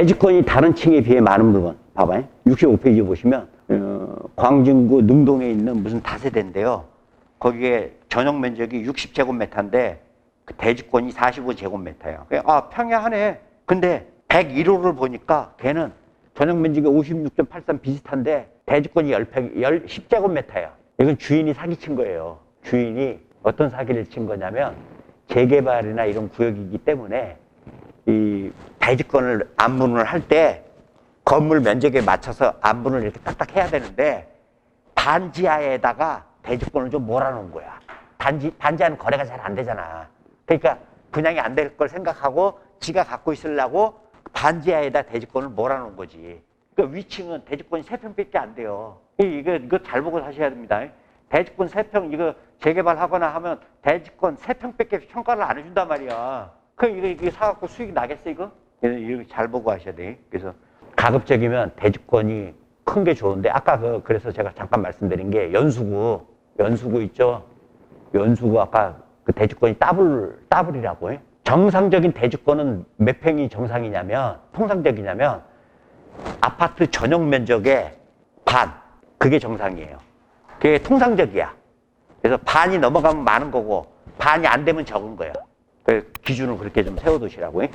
대지권이 다른 층에 비해 많은 물건 봐봐요. 65페이지 보시면 어, 광진구 능동에 있는 무슨 다세대인데요. 거기에 전용 면적이 60제곱미터인데 그 대지권이 45제곱미터예요. 아 평야하네. 근데 101호를 보니까 걔는 전용 면적이 56.83 비슷한데 대지권이 10, 10, 10제곱미터예요. 이건 주인이 사기친 거예요. 주인이 어떤 사기를 친 거냐면 재개발이나 이런 구역이기 때문에 이 대지권을 안분을 할 때 건물 면적에 맞춰서 안분을 이렇게 딱딱 해야 되는데 단지하에다가 대지권을 좀 몰아놓은 거야. 단지 단지하는 거래가 잘 안 되잖아. 그러니까 분양이 안 될 걸 생각하고 지가 갖고 있으려고 단지하에다 대지권을 몰아놓은 거지. 그러니까 위층은 대지권이 세 평밖에 안 돼요. 이- 이거 이거 잘 보고 사셔야 됩니다. 대지권 세평 이거 재개발하거나 하면 대지권 세 평밖에 평가를 안 해준단 말이야. 그럼 이거 이거 사갖고 수익이 나겠어 이거? 이거 잘 보고 하셔야 돼. 그래서 가급적이면 대지권이 큰 게 좋은데 아까 그 그래서 제가 잠깐 말씀드린 게 연수구 연수구 있죠. 연수구 아까 그 대지권이 더블 더블이라고 해. 정상적인 대지권은 몇 평이 정상이냐면 통상적이냐면 아파트 전용 면적의 반 그게 정상이에요. 그게 통상적이야. 그래서 반이 넘어가면 많은 거고 반이 안 되면 적은. 그 기준을 그렇게 좀 세워두시라고. 해.